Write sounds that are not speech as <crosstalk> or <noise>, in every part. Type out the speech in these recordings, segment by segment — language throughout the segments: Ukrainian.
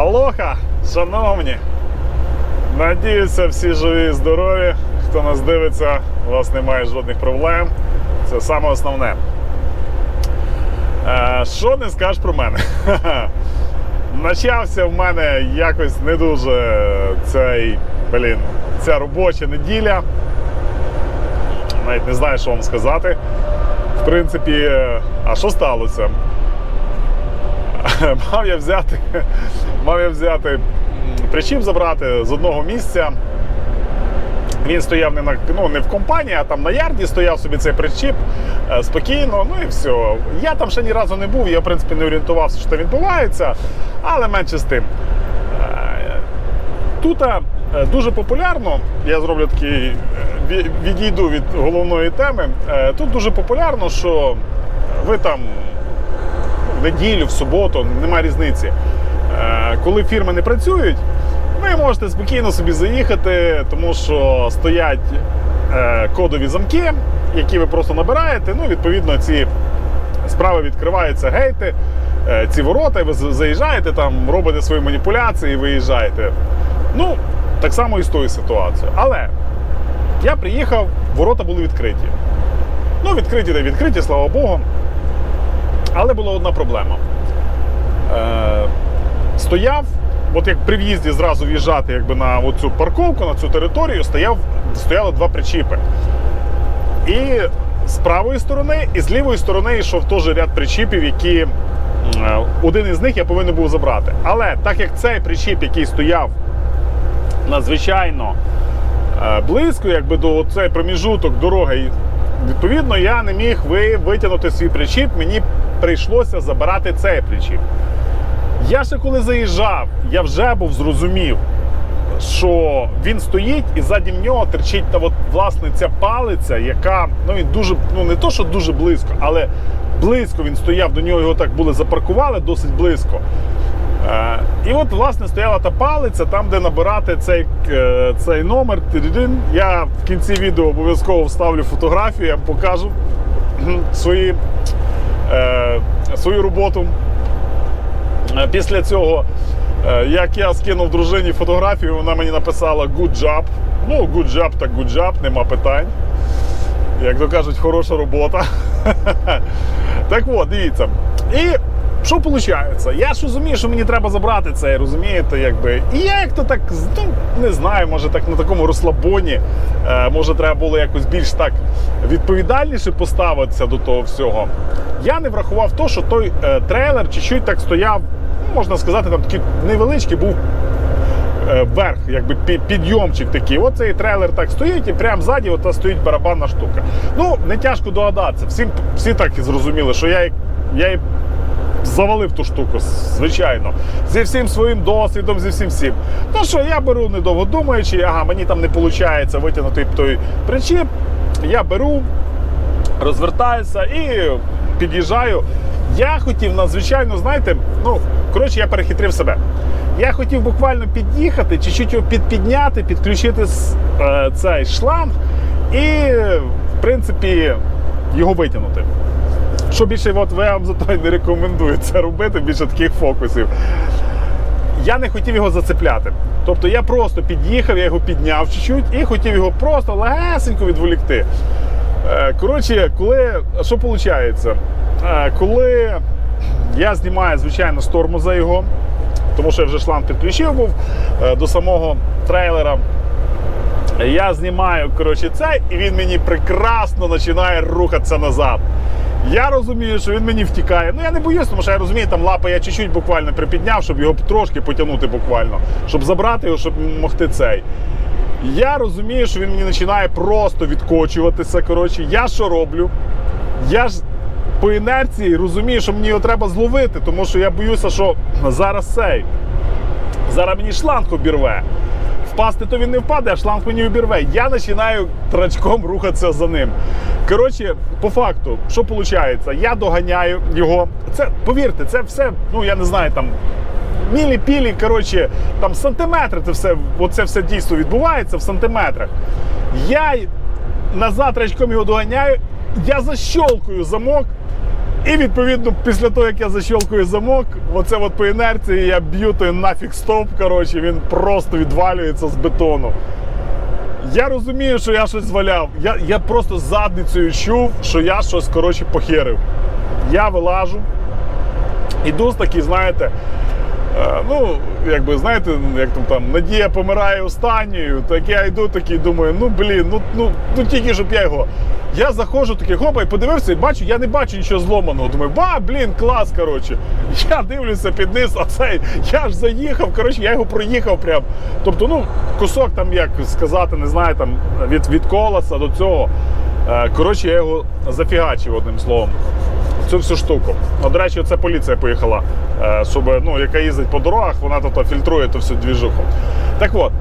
Алоха, шановні! Надіюся, всі живі і здорові. Хто нас дивиться, у вас немає жодних проблем. Це саме основне. Е, що не скажеш про мене? <laughs> Начався в мене якось не дуже цей, блін, ця робоча неділя. Навіть не знаю, що вам сказати. В принципі, е, а що сталося? <laughs> мав я взяти, мав я взяти причіп забрати з одного місця. Він стояв не на ну, не в компанії, а там на ярді стояв собі цей причіп е, спокійно. Ну і все. Я там ще ні разу не був, я в принципі не орієнтувався, що там відбувається, але менше з тим. Е, Тут е, дуже популярно, я зроблю такий, відійду від головної теми. Тут дуже популярно, що ви там в неділю, в суботу, немає різниці. Е, Коли фірми не працюють, ви можете спокійно собі заїхати, тому що стоять е, кодові замки, які ви просто набираєте. Ну, відповідно, ці справи відкриваються гейти, е, ці ворота, і ви заїжджаєте, там, робите свої маніпуляції і виїжджаєте. Ну, так само і з тою ситуацією. Але я приїхав, ворота були відкриті. Ну, відкриті та відкриті, слава Богу. Але була одна проблема. Е, стояв, от як при в'їзді зразу в'їжджати якби, на оцю парковку, на цю територію, стояв, стояло два причіпи. І з правої сторони, і з лівої сторони йшов теж ряд причіпів, які е, один із них я повинен був забрати. Але так як цей причіп, який стояв надзвичайно е, близько, якби до цей проміжуток дороги. Відповідно, я не міг витягнути свій причіп, мені прийшлося забирати цей причіп. Я ще коли заїжджав, я вже був зрозумів, що він стоїть і ззаді нього терчить та от, власне ця палиця, яка ну він дуже, ну не то, що дуже близько, але близько він стояв, до нього його так були запаркували досить близько. Е, І от, власне, стояла та палиця, там, де набирати цей, е, цей номер. Я в кінці відео обов'язково вставлю фотографію, я покажу <clears throat> свої, е, свою роботу. Після цього, як я скинув дружині фотографію, вона мені написала good job. Ну, good job так good job, нема питань. Як то кажуть, хороша робота. <laughs> так от, дивіться. І що виходить? Я ж розумію, що мені треба забрати це, розумієте, якби. І я як то так, ну, не знаю, може так на такому розслабоні, е, може треба було якось більш так відповідальніше поставитися до того всього. Я не врахував то, що той е, трейлер чуть-чуть так стояв, можна сказати, там такий невеличкий був е, вверх, якби підйомчик такий. Оцей трейлер так стоїть, і прямо ззаді ота стоїть барабанна штука. Ну, не тяжко догадатися. Всім, всі так і зрозуміли, що я, я завалив ту штуку, звичайно. Зі всім своїм досвідом, зі всім всім. Ну що, я беру недовго думаючи, ага, мені там не виходить витягнути той причіп. Я беру, розвертаюся і під'їжджаю. Я хотів надзвичайно, знаєте, ну, коротше, я перехитрив себе. Я хотів буквально під'їхати, чуть-чуть його підпідняти, підключити е, цей шланг і, в принципі, його витягнути. Що більше, от вам зато не рекомендую це робити, більше таких фокусів. Я не хотів його зацепляти. Тобто я просто під'їхав, я його підняв чуть-чуть і хотів його просто легесенько відволікти. Е, Коротше, коли що виходить? Коли я знімаю, звичайно, з тормоза його, тому що я вже шланг підключив був е, до самого трейлера. Я знімаю коротше, це, і він мені прекрасно починає рухатися назад. Я розумію, що він мені втікає. Ну я не боюсь, тому що я розумію, там лапи я чуть-чуть буквально припідняв, щоб його трошки потягнути буквально, щоб забрати його, щоб могти цей. Я розумію, що він мені починає просто відкочуватися. Коротше, я що роблю? Я ж по інерції розумію, що мені його треба зловити, тому що я боюся, що зараз цей. Зараз мені шланг обірве. Впасти то він не впаде, а шланг мені обірве. Я починаю трачком рухатися за ним. Коротше, по факту, що виходить? Я доганяю його. Це, повірте, це все, ну я не знаю, там. Мілі-пілі, коротше, там сантиметри, це все, оце все дійсно відбувається в сантиметрах. Я назад рачком його доганяю, я защолкую замок, І відповідно, після того, як я защелкую замок, оце от по інерції я б'ю той нафіг стовп, коротше, він просто відвалюється з бетону. Я розумію, що я щось зваляв. Я, я просто задницею чув, що я щось коротше похерив. Я вилажу, іду з такий, знаєте, е, ну, якби, знаєте, як там там Надія помирає останньою, так я йду такий, думаю, ну блін, ну, ну, ну тільки щоб я його. Я заходжу такий, хопа, і подивився, і бачу, я не бачу нічого зломаного. Думаю, ба, блін, клас, коротше. <laughs> Я дивлюся під низ, а цей, я ж заїхав, коротше, я його проїхав прям. Тобто, ну, кусок там, як сказати, не знаю, там від, від колеса до цього. Е, Коротше, я його зафігачив одним словом. Цю всю штуку. Ну, до речі, це поліція поїхала, е, щоб, ну, яка їздить по дорогах, вона тут фільтрує ту всю двіжуху. Так от.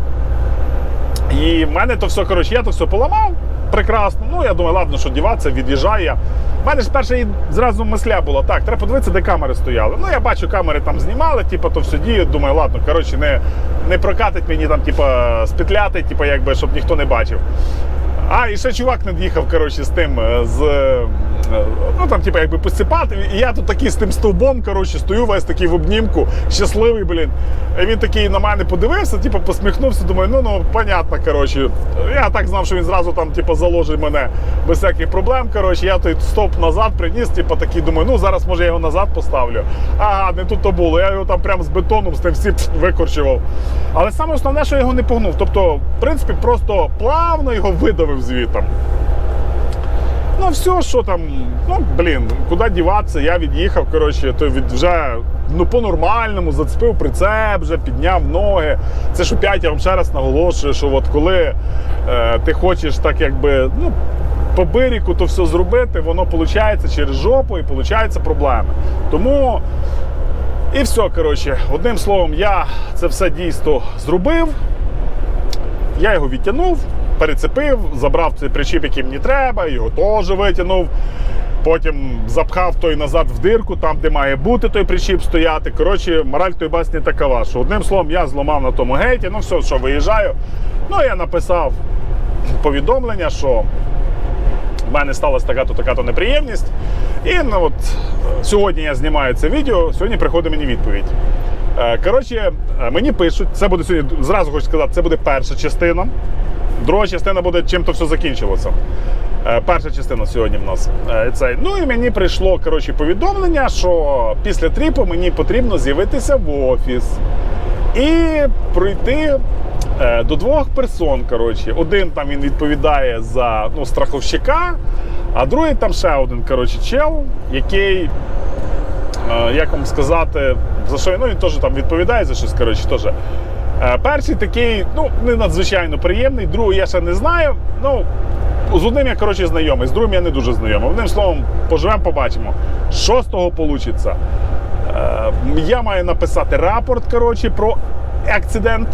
І в мене то все, коротше, я то все поламав. Прекрасно. Ну, я думаю, ладно, що діватися, від'їжджаю я. У мене ж перша зразу мисля була, так, треба подивитися, де камери стояли. Ну, я бачу, камери там знімали, типу, то все діє. Думаю, ладно, коротше, не, не прокатить мені там, типу, спетляти, типу, якби, щоб ніхто не бачив. А, і ще чувак над'їхав, коротше, з тим, е, з. е, Ну там, типу, якби посипати. І я тут такий з тим стовбом, коротше, стою весь такий в обнімку, щасливий, блін. І він такий на мене подивився, типу, посміхнувся, думаю, ну ну понятно, коротше. Я так знав, що він зразу там, типу, заложить мене без всяких проблем. Коротше, я той стоп назад приніс, типу, такий, думаю, ну зараз може я його назад поставлю. Ага, не тут то було. Я його там прям з бетоном з тим всім викорчував. Але саме основне, що я його не погнув. Тобто, в принципі, просто плавно його видавив звітом. Ну, все, що там, ну блін, куди діватися, я від'їхав, коротше, то від вже ну, по-нормальному зацепив прицеп, вже підняв ноги. Це ж опять я вам ще раз наголошую, що от коли е, ти хочеш так якби, ну, по бирику то все зробити, воно виходить через жопу і виходить проблеми. Тому. І все, коротше, одним словом, я це все дійство зробив. Я його відтягнув, перецепив, забрав цей причіп, який мені треба, його теж витягнув. Потім запхав той назад в дирку, там, де має бути той причіп стояти. Коротше, мораль той басні такова, що одним словом я зламав на тому гейті, ну все, що виїжджаю. Ну, я написав повідомлення, що в мене сталася така-то така-то неприємність. І ну, от, сьогодні я знімаю це відео, сьогодні приходить мені відповідь. Е, Коротше, е, мені пишуть, це буде сьогодні, зразу хочу сказати, це буде перша частина. Друга частина буде чим то все закінчилося. Е, Перша частина сьогодні в нас. Е, Цей. Ну і мені прийшло коротше, повідомлення, що після тріпу мені потрібно з'явитися в офіс і пройти е, до двох персон. Коротше. Один там він відповідає за ну, страховщика, а другий там ще один коротше, чел, який як вам сказати, за що ну, він теж там відповідає за щось. коротше, теж. Е, Перший такий, ну, не надзвичайно приємний, другий я ще не знаю. Ну, з одним я коротше, знайомий, з другим я не дуже знайомий. Одним словом, поживемо, побачимо, що з того вийде. Я маю написати рапорт коротше, про акцидент.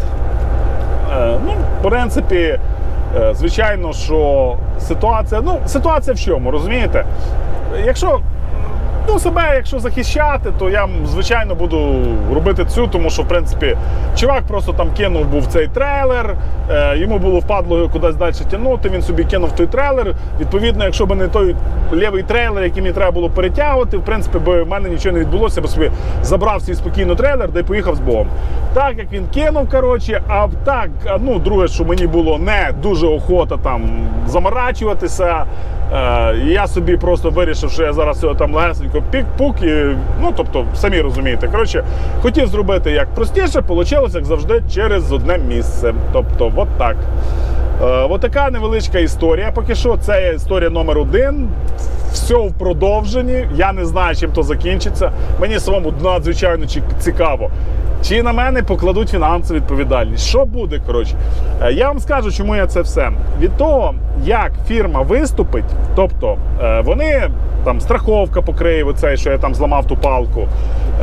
Е, Ну, в принципі, е, звичайно, що ситуація. Ну, ситуація в чому, розумієте? Якщо ну, себе, якщо захищати, то я звичайно буду робити цю, тому що в принципі чувак просто там кинув був цей трейлер, е, йому було впадло кудись далі тягнути. Він собі кинув той трейлер. Відповідно, якщо б не той лівий трейлер, який мені треба було перетягувати, в принципі, би в мене нічого не відбулося, бо собі забрав свій спокійно трейлер, де поїхав з Богом. Так як він кинув, коротше, а так, ну, друге, що мені було не дуже охота там заморачуватися. Е, я собі просто вирішив, що я зараз його там легесенько пік-пук, і, ну тобто, самі розумієте. Коротше, хотів зробити як простіше, вийшло, як завжди, через одне місце. Тобто, от так. Е, от така невеличка історія. Поки що, це історія номер один. Все в продовженні. Я не знаю, чим то закінчиться. Мені самому надзвичайно цікаво. Чи на мене покладуть фінансову відповідальність? Що буде? Коротше, Е, я вам скажу, чому я це все. Від того, як фірма виступить, тобто е, вони там страховка покриє оцей, що я там зламав ту палку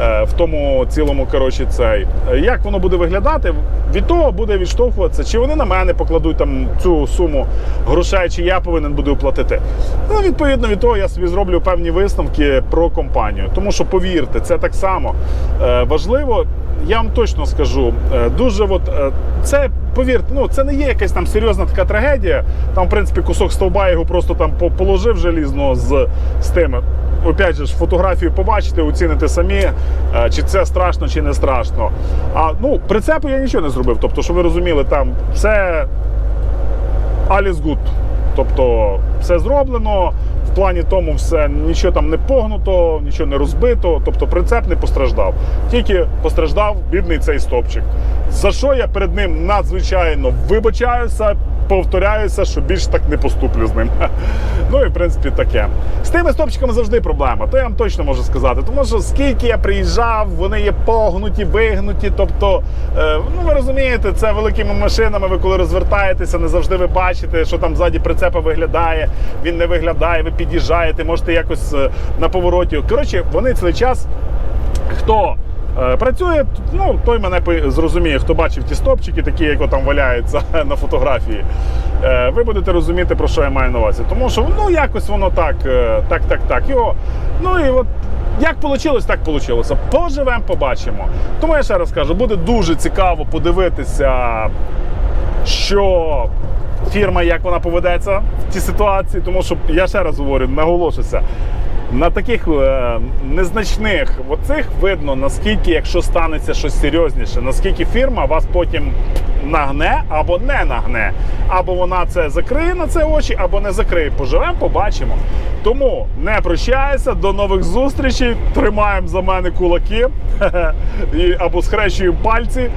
е, в тому цілому коротше, цей. Як воно буде виглядати? Від того буде відштовхуватися, чи вони на мене покладуть там цю суму грошей, чи я повинен буду оплатити. Ну, відповідно від того, я собі зроблю певні висновки про компанію. Тому що повірте, це так само важливо. Я вам точно скажу, е, дуже от е, це повірте, ну це не є якась там серйозна така трагедія. Там, в принципі, кусок стовба його просто там по- положив желізно з, з тими. опять же, фотографію побачите, оціните самі, е, чи це страшно, чи не страшно. А ну, прицепу я нічого не зробив. Тобто, щоб ви розуміли, там все Alice good. Тобто все зроблено, плані тому все нічого там не погнуто, нічого не розбито, тобто прицеп не постраждав. Тільки постраждав бідний цей стопчик. За що я перед ним надзвичайно вибачаюся, повторяюся, що більше так не поступлю з ним. <laughs> Ну і в принципі таке. З тими стопчиками завжди проблема, то я вам точно можу сказати. Тому що скільки я приїжджав, вони є погнуті, вигнуті. Тобто, е, ну ви розумієте, це великими машинами. Ви коли розвертаєтеся, не завжди ви бачите, що там ззаді прицепа виглядає. Він не виглядає, ви під'їжджаєте, можете якось е, на повороті. Коротше, вони цілий час. Хто працює, ну той мене зрозуміє, хто бачив ті стопчики, такі, як там валяються <laughs> на фотографії. Е, ви будете розуміти, про що я маю на увазі. Тому що ну якось воно так, е, так, так, так. Його, ну і от. Як вийшло, так вийшло. Поживемо, побачимо. Тому я ще раз кажу, буде дуже цікаво подивитися, що фірма, як вона поведеться в цій ситуації, тому що я ще раз говорю, наголошуся. На таких е, незначних оцих видно, наскільки, якщо станеться щось серйозніше, наскільки фірма вас потім нагне або не нагне. Або вона це закриє на це очі, або не закриє. Поживемо, побачимо. Тому не прощаюся, до нових зустрічей. Тримаємо за мене кулаки <laughs> або схрещуємо пальці,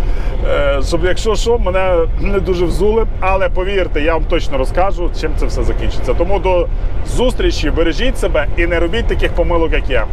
е, щоб якщо що, мене не дуже взули. Але повірте, я вам точно розкажу, чим це все закінчиться. Тому до зустрічі, бережіть себе і не робіть таких помилок, як я.